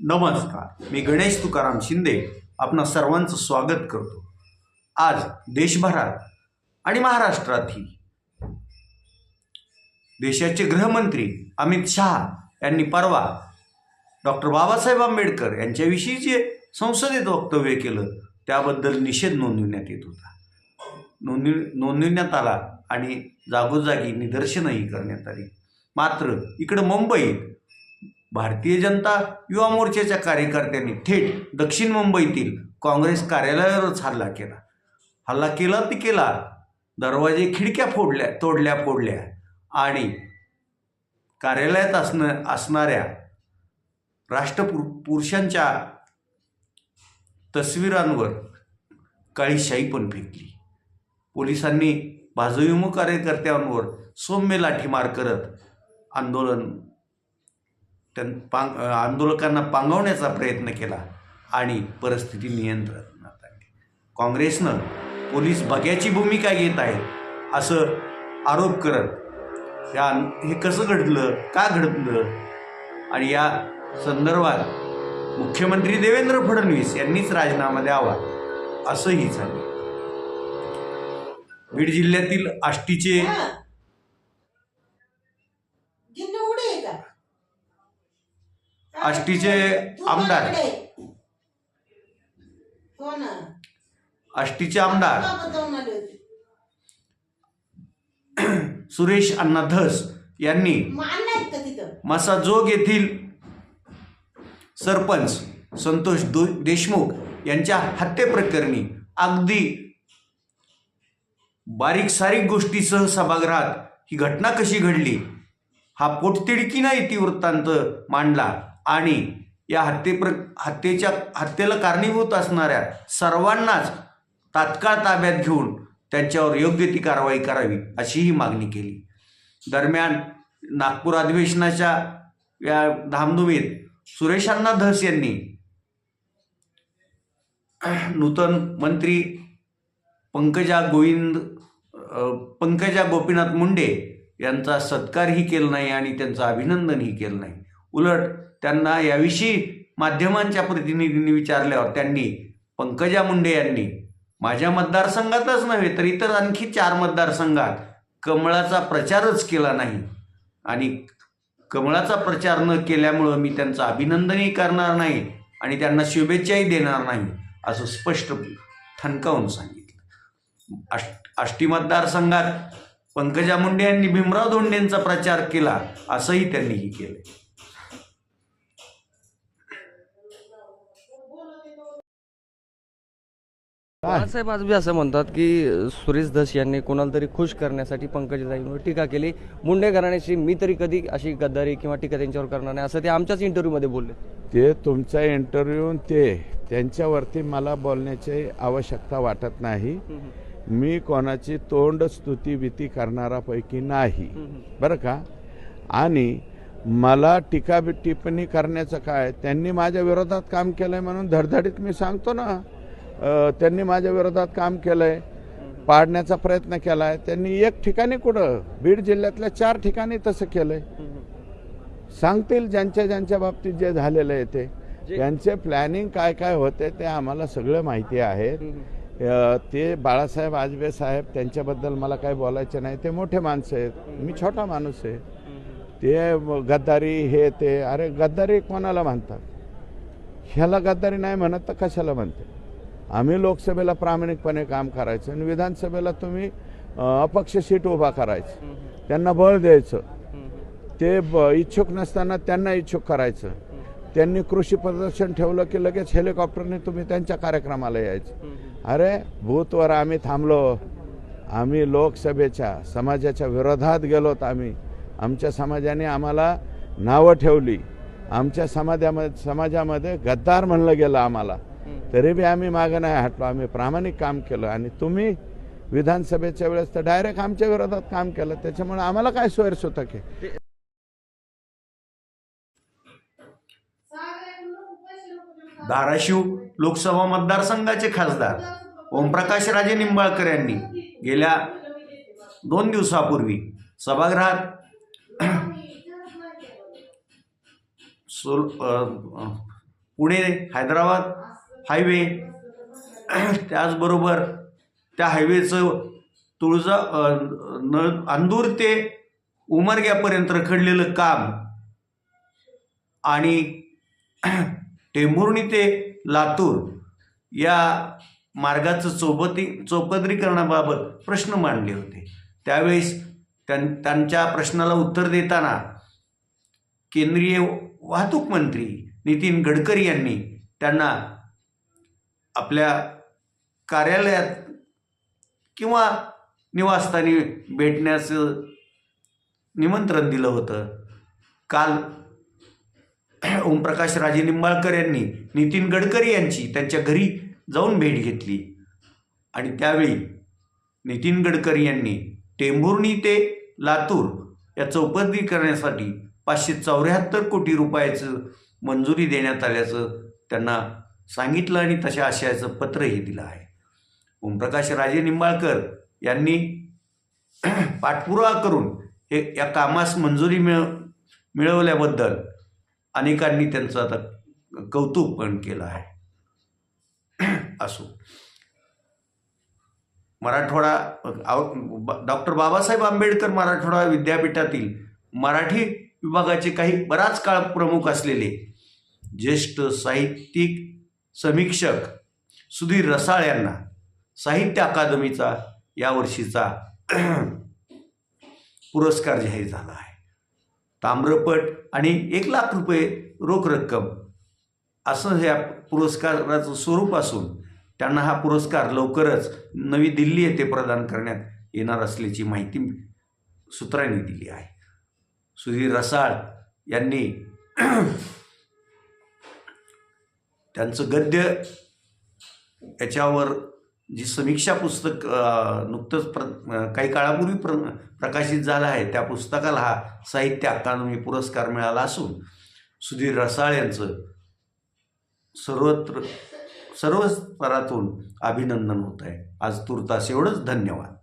नमस्कार. मी गणेश तुकाराम शिंदे आपणा सर्वांचं स्वागत करतो. आज देशभरात आणि महाराष्ट्रातही देशाचे गृहमंत्री अमित शहा यांनी परवा डॉक्टर बाबासाहेब आंबेडकर यांच्याविषयी जे संसदेत वक्तव्य केलं त्याबद्दल निषेध नोंदविण्यात येत होता. नोंदवी नोंदविण्यात आला आणि जागोजागी निदर्शनही करण्यात आली. मात्र इकडं मुंबईत भारतीय जनता युवा मोर्चाच्या कार्यकर्त्यांनी थेट दक्षिण मुंबईतील काँग्रेस कार्यालयावरच हल्ला केला. हल्ला केला ती केला. दरवाजे खिडक्या फोडल्या तोडल्या फोडल्या. आणि कार्यालयात असणं असणाऱ्या राष्ट्रपुर पुरुषांच्या तस्वीरांवर काळीशाही पण फेकली. पोलिसांनी भाजविमुख कार्यकर्त्यांवर सौम्य लाठीमार करत आंदोलन त्यां पांग आंदोलकांना पांगवण्याचा प्रयत्न केला आणि परिस्थिती नियंत्रणात आणली. काँग्रेसनं पोलीस बग्याची भूमिका घेत आहे असं आरोप करत या हे कसं घडलं का घडलं? आणि या संदर्भात मुख्यमंत्री देवेंद्र फडणवीस यांनीच राजीनामा द्यावा असंही झालं बीड जिल्ह्यातील आष्टीचे जिल्हा उडे आहे का आष्टीचे आमदार. हो आष्टीचे आमदार. सुरेश अण्णा धस यांनी मसाजोग येथील सरपंच संतोष देशमुख यांच्या हत्येप्रकरणी अगदी बारीक सारीक गोष्टीसह सभागृहात ही घटना कशी घडली? हा पोटतिडकीनं इतिवृत्तांत मांडला. आणि या हत्येप्र हत्येच्या हत्येला कारणीभूत असणाऱ्या सर्वांनाच तात्काळ ताब्यात घेऊन त्यांच्यावर योग्य ती कारवाई करावी अशीही मागणी केली. दरम्यान नागपूर अधिवेशनाच्या या धामधुमीत सुरेशांना धस यांनी नूतन मंत्री पंकजा गोविंद पंकजा गोपीनाथ मुंडे यांचा सत्कारही केला नाही आणि त्यांचं अभिनंदनही केलं नाही. उलट त्यांना याविषयी माध्यमांच्या प्रतिनिधींनी विचारल्यावर त्यांनी पंकजा मुंडे यांनी माझ्या मतदारसंघातच नव्हे तर इतर आणखी चार मतदारसंघात कमळाचा प्रचारच केला नाही. आणि कमळाचा प्रचार न केल्यामुळं मी त्यांचं अभिनंदनही करणार नाही आणि त्यांना शुभेच्छाही देणार नाही असं स्पष्ट ठणकावून सांगितलं. आष्ट आष्टी मतदारसंघात पंकजा मुंडे यांनी भीमराव धोंडेंचा प्रचार केला असंही त्यांनीही केलं. बाळासाहेब आजबी असं म्हणतात की सुरेश धस यांनी कोणाला तरी खुश करण्यासाठी पंकजाताईंवर टीका केली. मुंडे घराण्याची मी तरी कधी अशी गद्दारी किंवा टीका त्यांच्यावर करणार नाही असं ते आमच्याच इंटरव्ह्यूमध्ये बोलले. ते तुमचा इंटरव्ह्यू ते त्यांच्यावरती मला बोलण्याची आवश्यकता वाटत नाही. मी कोणाची तोंड स्तुती भीती करणारापैकी नाही. बरं का? आणि मला टीका टिप्पणी करण्याचं काय? त्यांनी माझ्या विरोधात काम केलंय म्हणून धडधडीत मी सांगतो ना. त्यांनी माझ्या विरोधात काम केलंय पाडण्याचा प्रयत्न केलाय. त्यांनी एक ठिकाणी कुठं बीड जिल्ह्यातल्या चार ठिकाणी तसं केलंय. सांगतील ज्यांच्या ज्यांच्या बाबतीत जे झालेलं आहे ते. त्यांचे प्लॅनिंग काय काय होते ते आम्हाला सगळं माहिती आहे. ते बाळासाहेब आजबे साहेब त्यांच्याबद्दल मला काही बोलायचं नाही. ते मोठे माणसं आहेत. मी छोटा माणूस आहे. ते गद्दारी हे ते. अरे गद्दारी कोणाला म्हणतात? ह्याला गद्दारी नाही म्हणत तर कशाला म्हणते? आम्ही लोकसभेला प्रामाणिकपणे काम करायचं आणि विधानसभेला तुम्ही अपक्ष सीट उभा करायचं. त्यांना बळ द्यायचं. ते इच्छुक नसताना त्यांना इच्छुक करायचं. त्यांनी कृषी प्रदर्शन ठेवलं की लगेच हेलिकॉप्टरने तुम्ही त्यांच्या कार्यक्रमाला यायचं. अरे बूथवर आम्ही थांबलो. आम्ही लोकसभेच्या समाजाच्या विरोधात गेलोत आम्ही. आमच्या समाजाने आम्हाला नावं ठेवली. आमच्या समाजामध्ये समाजामध्ये गद्दार म्हणलं गेलं आम्हाला. तरी बी आम्ही मागं नाही हटलो. आम्ही प्रामाणिक काम केलं आणि तुम्ही विधानसभेच्या वेळेस तर डायरेक्ट आमच्या विरोधात काम केलं. त्याच्यामुळे आम्हाला काय सोयरसुतक आहे? धाराशिव लोकसभा मतदारसंघाचे खासदार ओमप्रकाश राजे निंबाळकर यांनी गेल्या दोन दिवसापूर्वी सभागृहात पुणे हैदराबाद हायवे. त्याचबरोबर त्या हायवेचं तुळजा न अंदूर ते उमरग्यापर्यंत रखडलेलं काम आणि टेंभुर्णी ते लातूर या मार्गाचं चौपती चौपदरीकरणाबाबत प्रश्न मांडले होते. त्यावेळेस त्यां त्यांच्या प्रश्नाला उत्तर देताना केंद्रीय वाहतूक मंत्री नितीन गडकरी यांनी त्यांना आपल्या कार्यालयात किंवा निवासस्थानी भेटण्याचं निमंत्रण दिलं होतं. काल ओमप्रकाश राजे निंबाळकर यांनी नितीन गडकरी यांची त्यांच्या घरी जाऊन भेट घेतली. आणि त्यावेळी नितीन गडकरी यांनी टेंभुर्णी ते लातूर या चौपदरी करण्यासाठी पाचशे चौऱ्याहत्तर कोटी रुपयाचं मंजुरी देण्यात आल्याचं त्यांना सांगितलं आणि तशा आशयाचं पत्रही दिलं आहे. ओमप्रकाश राजे निंबाळकर यांनी पाठपुरावा करून हे या कामास मंजुरी मिळ मिळवल्याबद्दल अनेकांनी त्यांचं आता कौतुक पण केलं आहे. असो. मराठवाडा डॉक्टर बाबासाहेब आंबेडकर मराठवाडा विद्यापीठातील मराठी विभागाचे काही बराच काळ प्रमुख असलेले ज्येष्ठ साहित्यिक समीक्षक सुधीर रसाळ यांना साहित्य अकादमीचा यावर्षीचा पुरस्कार जाहीर झाला आहे. ताम्रपट आणि एक लाख रुपये रोख रक्कम असं ह्या पुरस्काराचं स्वरूप असून त्यांना हा पुरस्कार लवकरच नवी दिल्ली येथे प्रदान करण्यात येणार असल्याची माहिती सूत्रांनी दिली आहे. सुधीर रसाळ यांनी त्यांचं गद्य याच्यावर जी समीक्षा पुस्तक नुकतंच प्र काही काळापूर्वी प्र प्रकाशित झालं आहे त्या पुस्तकाला हा साहित्य अकादमी पुरस्कार मिळाला असून सुधीर रसाळ यांचं सर्वत्र सर्व स्तरातून अभिनंदन होत आहे. आज तुर्तास एवढंच. धन्यवाद.